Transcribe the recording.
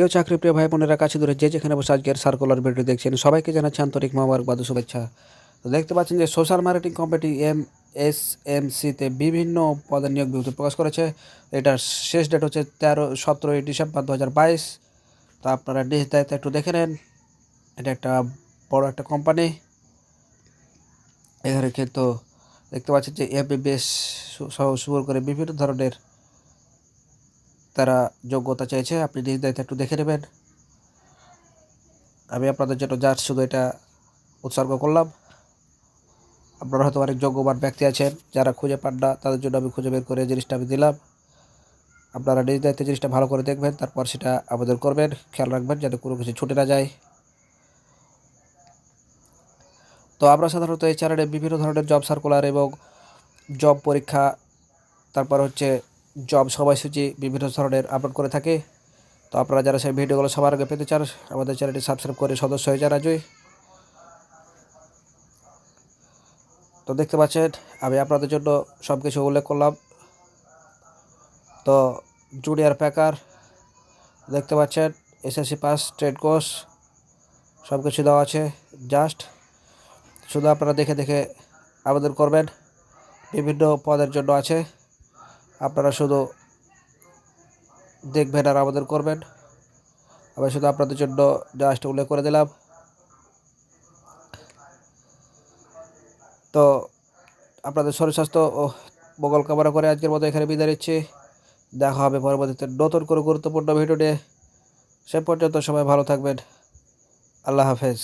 প্রিয় চাকরি প্রিয় ভাই বোনেরা, কাছে দূরে যে যেখানে বসে আজকের সার্কুলার ভিডিও দেখছেন, সবাইকে জানাচ্ছি আন্তরিক মোবারকবাদ শুভেচ্ছা। তো দেখতে পাচ্ছেন যে social marketing company M S M সিতে বিভিন্ন পদের নিয়োগ বিজ্ঞপ্তি প্রকাশ করেছে। এটার শেষ ডেট হচ্ছে তেরো, সতেরোই ডিসেম্বর দু হাজার বাইশ। তো আপনারা নিজ দায়িত্ব একটু দেখে নেন, এটা একটা বড় একটা কোম্পানি এখানে কিন্তু দেখতে পাচ্ছেন যে এমবিবিএস সহ শুরু করে বিভিন্ন ধরনের তারা যোগ্যতা চাইছে, আপনি নিজ দায়িত্বে একটু দেখে নেবেন। আমি আপনাদের জন্য জাস্ট শুধু এটা উৎসর্গ করলাম। আপনারা হয়তো অনেক যোগ্যবান ব্যক্তি আছেন, যারা খুঁজে পান না, তাদের জন্য আমি খুঁজে বের করে জিনিসটা আমি দিলাম। আপনারা নিজ দায়িত্বে জিনিসটা ভালো করে দেখবেন, তারপর সেটা আবেদন করবেন। খেয়াল রাখবেন যাতে কোনো কিছু ছুটে না যায়। তো আমরা সাধারণত এই চ্যানেলে বিভিন্ন ধরনের জব সার্কুলার এবং জব পরীক্ষা, তারপর হচ্ছে জব সময়সূচি বিভিন্ন ধরনের আপলোড করে থাকে। তো আপনারা যারা সেই ভিডিওগুলো সবার আগে পেতে চান, আমাদের চ্যানেলটি সাবস্ক্রাইব করে সদস্য হয়ে যান আজই। তো দেখতে পাচ্ছেন, আমি আপনাদের জন্য সব কিছু উল্লেখ করলাম। তো জুনিয়র প্যাকার, দেখতে পাচ্ছেন, এসএসসি পাস, ট্রেড কোর্স সব কিছু দেওয়া আছে, জাস্ট। শুধু আপনারা দেখে দেখে আবেদন করবেন, বিভিন্ন পদের জন্য আছে। আপনারা শুধু দেখবেন আর আবেদন করবেন। আমি শুধু আপনাদের জন্য জাস্ট উল্লেখ করে দিলাম। তো আপনাদের শরীর স্বাস্থ্য ও মঙ্গল কামনা করে আজকের মতো এখানে বিদায় নিচ্ছি। দেখা হবে পরবর্তীতে নতুন করে গুরুত্বপূর্ণ ভিডিও নিয়ে। সে পর্যন্ত সবাই ভালো থাকবেন। আল্লাহ হাফেজ।